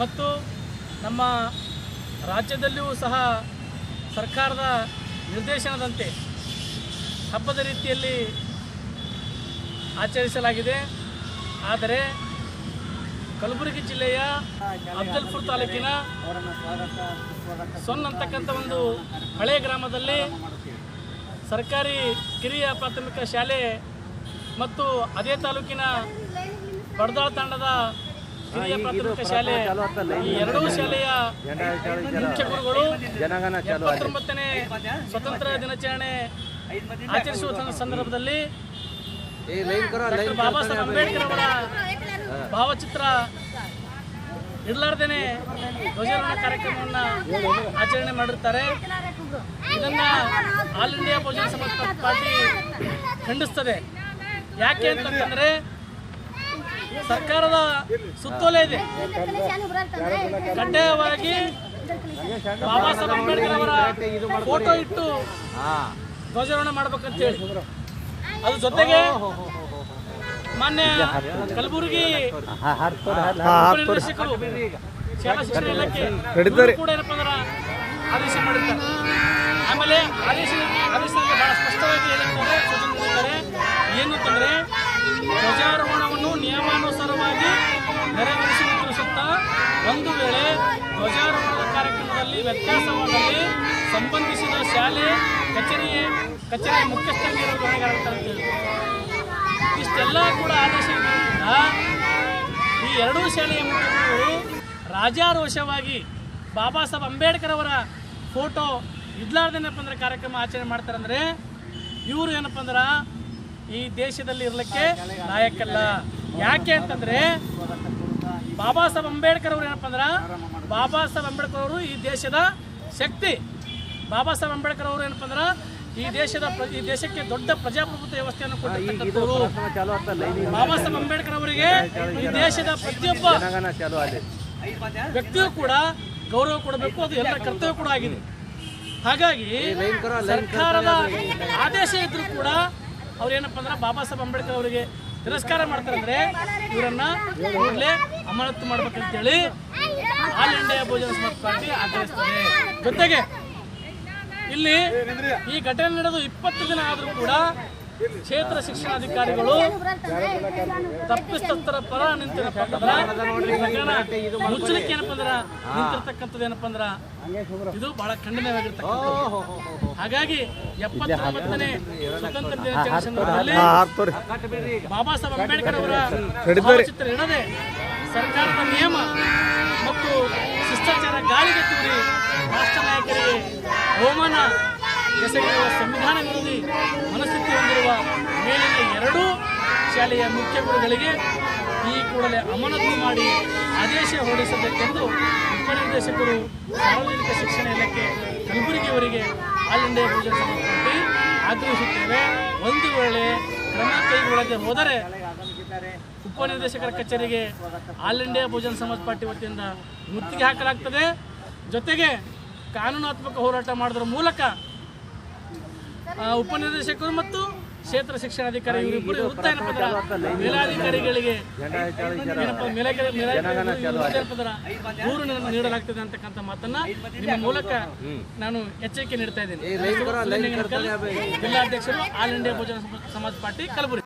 ಮತ್ತು ನಮ್ಮ ರಾಜ್ಯದಲ್ಲಿಯೂ ಸಹ ಸರ್ಕಾರದ ನಿರ್ದೇಶನದಂತೆ ಹಬ್ಬದ ರೀತಿಯಲ್ಲಿ ಆಚರಿಸಲಾಗಿದೆ. ಆದರೆ ಕಲಬುರಗಿ ಜಿಲ್ಲೆಯ ಅಫ್ಜಲ್ಪುರ್ ತಾಲೂಕಿನ ಸೊನ್ ಅಂತಕ್ಕಂಥ ಒಂದು ಹಳೆಯ ಗ್ರಾಮದಲ್ಲಿ ಸರ್ಕಾರಿ ಕಿರಿಯ ಪ್ರಾಥಮಿಕ ಶಾಲೆ ಮತ್ತು ಅದೇ ತಾಲೂಕಿನ ಬಡದಾಳ ತಾಂಡದ ಹಿರಿಯ ಪ್ರಾಥಮಿಕ ಶಾಲೆ ಈ ಎರಡೂ ಶಾಲೆಯ ಮುಖ್ಯ ಗುರುಗಳು ಎಪ್ಪತ್ತೊಂಬತ್ತನೇ ಸ್ವತಂತ್ರ ದಿನಾಚರಣೆ ಆಚರಿಸುವ ಸಂದರ್ಭದಲ್ಲಿ ಬಾಬಾ ಸಾಹೇಬ್ ಅಂಬೇಡ್ಕರ್ ಅವರ ಭಾವಚಿತ್ರ ಇರ್ಲಾರ್ದೇನೆ ಧ್ವಜಾರೋಹಣ ಕಾರ್ಯಕ್ರಮವನ್ನ ಆಚರಣೆ ಮಾಡಿರ್ತಾರೆ. ಇದನ್ನ ಆಲ್ ಇಂಡಿಯಾ ಬಹುಜನ ಸಮಾಜ ಪಾರ್ಟಿ ಖಂಡಿಸ್ತದೆ. ಯಾಕೆ ಅಂತಂದ್ರೆ ಸರ್ಕಾರದ ಸುತ್ತೋಲೆ ಇದೆ. ಕಡ್ಡಾಯವಾಗಿ ಬಾಬಾ ಸಾಹೇಬ್ ಅಂಬೇಡ್ಕರ್ ಅವರ ಫೋಟೋ ಇಟ್ಟು ಧ್ವಜಾರೋಹಣ ಮಾಡ್ಬೇಕಂತೇಳಿ. ಅದ್ರ ಜೊತೆಗೆ ಮಾನ್ಯ ಕಲಬುರಗಿ ಉಪನಿರ್ದೇಶಕರು ಶಾಲಾ ಶಿಕ್ಷಣ ಇಲಾಖೆ ಇವ್ರು ಕೂಡ ಏನಪ್ಪ ಅಂದ್ರೆ ಆದೇಶ ಮಾಡಿರ್ತಾರೆ. ಆಮೇಲೆ ಆದೇಶ ಆದೇಶದಲ್ಲಿ ಬಹಳ ಸ್ಪಷ್ಟವಾಗಿ ಏನಂತಂದ್ರೆ ಏನು ಅಂತಂದ್ರೆ ಧ್ವಜಾರೋಹಣವನ್ನು ನಿಯಮಾನುಸಾರವಾಗಿ ನೆರವೇರಿಸಿ ತಿಳಿಸುತ್ತಾ ಒಂದು ವೇಳೆ ಧ್ವಜಾರೋಹಣದ ಕಾರ್ಯಕ್ರಮದಲ್ಲಿ ವ್ಯತ್ಯಾಸವಾದಲ್ಲಿ ಸಂಬಂಧಿಸಿದ ಶಾಲೆ, ಕಚೇರಿ ಕಚೇರಿ ಮುಖ್ಯಸ್ಥರಿಗೆ ಇಷ್ಟೆಲ್ಲ ಕೂಡ ಆದೇಶ ಈ ಎರಡೂ ಶಾಲೆಯ ಮುಖ್ಯಸ್ಥರು ರಾಜಾರೋಷವಾಗಿ ಬಾಬಾ ಸಾಹೇಬ್ ಅಂಬೇಡ್ಕರ್ ಅವರ ಫೋಟೋ ಇದ್ಲಾರ್ದೇನಪ್ಪ ಅಂದ್ರೆ ಕಾರ್ಯಕ್ರಮ ಆಚರಣೆ ಮಾಡ್ತಾರಂದ್ರೆ ಇವರು ಏನಪ್ಪ ಅಂದ್ರ ಈ ದೇಶದಲ್ಲಿ ಇರಲಿಕ್ಕೆ ನಾಯಕಲ್ಲ. ಯಾಕೆ ಅಂತಂದ್ರೆ ಬಾಬಾ ಸಾಹೇಬ್ ಅಂಬೇಡ್ಕರ್ ಅವರು ಏನಪ್ಪ ಅಂದ್ರೆ ಬಾಬಾ ಸಾಹೇಬ್ ಅಂಬೇಡ್ಕರ್ ಅವರು ಈ ದೇಶದ ಶಕ್ತಿ. ಬಾಬಾ ಸಾಹೇಬ್ ಅಂಬೇಡ್ಕರ್ ಅವರು ಏನಪ್ಪ ಅಂದ್ರೆ ಈ ದೇಶದ ಈ ದೇಶಕ್ಕೆ ದೊಡ್ಡ ಪ್ರಜಾಪ್ರಭುತ್ವ ವ್ಯವಸ್ಥೆಯನ್ನು ಕೊಟ್ಟಿರ್ತಕ್ಕಂಥವರು. ಬಾಬಾ ಸಾಹೇಬ್ ಅಂಬೇಡ್ಕರ್ ಅವರಿಗೆ ಈ ದೇಶದ ಪ್ರತಿಯೊಬ್ಬ ವ್ಯಕ್ತಿಯೂ ಕೂಡ ಗೌರವ ಕೊಡಬೇಕು ಅದು ಎಲ್ಲ ಕರ್ತವ್ಯ ಕೂಡ ಆಗಿದೆ. ಹಾಗಾಗಿ ಸರ್ಕಾರದ ಆದೇಶ ಇದ್ರೂ ಕೂಡ ಅವ್ರೇನಪ್ಪ ಅಂದ್ರೆ ಬಾಬಾ ಸಾಹೇಬ್ ಅಂಬೇಡ್ಕರ್ ಅವರಿಗೆ ತಿರಸ್ಕಾರ ಮಾಡ್ತಾರೆ ಅಂದ್ರೆ ಇವರನ್ನ ಕೂಡಲೇ ಅಮಾನತು ಮಾಡ್ಬೇಕಂತೇಳಿ ಆಲ್ ಇಂಡಿಯಾ ಭೋಜನ ಸಮಾಜ ಪಾರ್ಟಿ ಆಗ್ರಹಿಸ್ತದೆ ಜೊತೆಗೆ ಇಲ್ಲಿ ಈ ಘಟನೆ ನಡೆದು ಇಪ್ಪತ್ತು ದಿನ ಆದರೂ ಕೂಡ ಕ್ಷೇತ್ರ ಶಿಕ್ಷಣಾಧಿಕಾರಿಗಳು ತಪ್ಪಿಸ್ತಂತರ ಪರ ನಿಂತಿರಪ್ಪ ಪ್ರಕರಣ ಮುಚ್ಚಲಿಕ್ಕೆ ಏನಪ್ಪ ಅಂದ್ರ ನಿಂತಿರ್ತಕ್ಕಂಥದ್ದು ಏನಪ್ಪ ಅಂದ್ರ ಇದು ಬಹಳ ಖಂಡನೀಯವಾಗಿರ್ತಕ್ಕಂಥದ್ದು. ಹಾಗಾಗಿ ಎಪ್ಪತ್ತೊಂಬತ್ತನೇ ಸ್ವತಂತ್ರ ದಿನಾಚರಣೆ ಸಂದರ್ಭದಲ್ಲಿ ಬಾಬಾ ಸಾಹೇಬ್ ಅಂಬೇಡ್ಕರ್ ಅವರ ಚಿತ್ರ ಇಡದೆ ಸರ್ಕಾರದ ನಿಯಮ ಮತ್ತು ಶಿಷ್ಟಾಚಾರ ಗಾಳಿಗೆ ತೂರಿ ರಾಷ್ಟ್ರ ನಾಯಕರಿಗೆ ಅವಮಾನ ಎಸಗಿರುವ ಸಂವಿಧಾನ ವಿರೋಧಿ ಮನಸ್ಥಿತಿ ಹೊಂದಿರುವ ಮೇಲಿನ ಎರಡೂ ಶಾಲೆಯ ಮುಖ್ಯ ಗುರುಗಳಿಗೆ ಈ ಕೂಡಲೇ ಅಮಾನತು ಮಾಡಿ ಆದೇಶ ಹೊರಡಿಸಬೇಕೆಂದು ಉಪನಿರ್ದೇಶಕರು ಸಾರ್ವಜನಿಕ ಶಿಕ್ಷಣ ಇಲಾಖೆ ಕಲಬುರಗಿಯವರಿಗೆ ಆಲ್ ಇಂಡಿಯಾ ಬಹುಜನ ಸಮಾಜ ಪಾರ್ಟಿ ಆಗ್ರಹಿಸುತ್ತೇವೆ. ಒಂದು ವೇಳೆ ಕ್ರಮ ಕೈಗೊಳ್ಳದೆ ಹೋದರೆ ಉಪನಿರ್ದೇಶಕರ ಕಚೇರಿಗೆ ಆಲ್ ಇಂಡಿಯಾ ಬಹುಜನ ಸಮಾಜ ಪಾರ್ಟಿ ವತಿಯಿಂದ ಮುತ್ತಿಗೆ ಹಾಕಲಾಗ್ತದೆ. ಜೊತೆಗೆ ಕಾನೂನಾತ್ಮಕ ಹೋರಾಟ ಮಾಡೋದ್ರ ಮೂಲಕ ಉಪನಿರ್ದೇಶಕರು ಮತ್ತು ಕ್ಷೇತ್ರ ಶಿಕ್ಷಣಾಧಿಕಾರಿ ಇವರಿಬ್ಬರು ಮೇಲಾಧಿಕಾರಿಗಳಿಗೆ ದೂರು ನೀಡಲಾಗ್ತದೆ ಅಂತಕ್ಕಂಥ ಮಾತನ್ನ ನಿಮ್ಮ ಮೂಲಕ ನಾನು ಎಚ್ಚರಿಕೆ ನೀಡ್ತಾ ಇದ್ದೀನಿ. ಜಿಲ್ಲಾಧ್ಯಕ್ಷರು ಆಲ್ ಇಂಡಿಯಾ ಬಹುಜನ ಸಮಾಜ ಪಾರ್ಟಿ ಕಲಬುರಗಿ.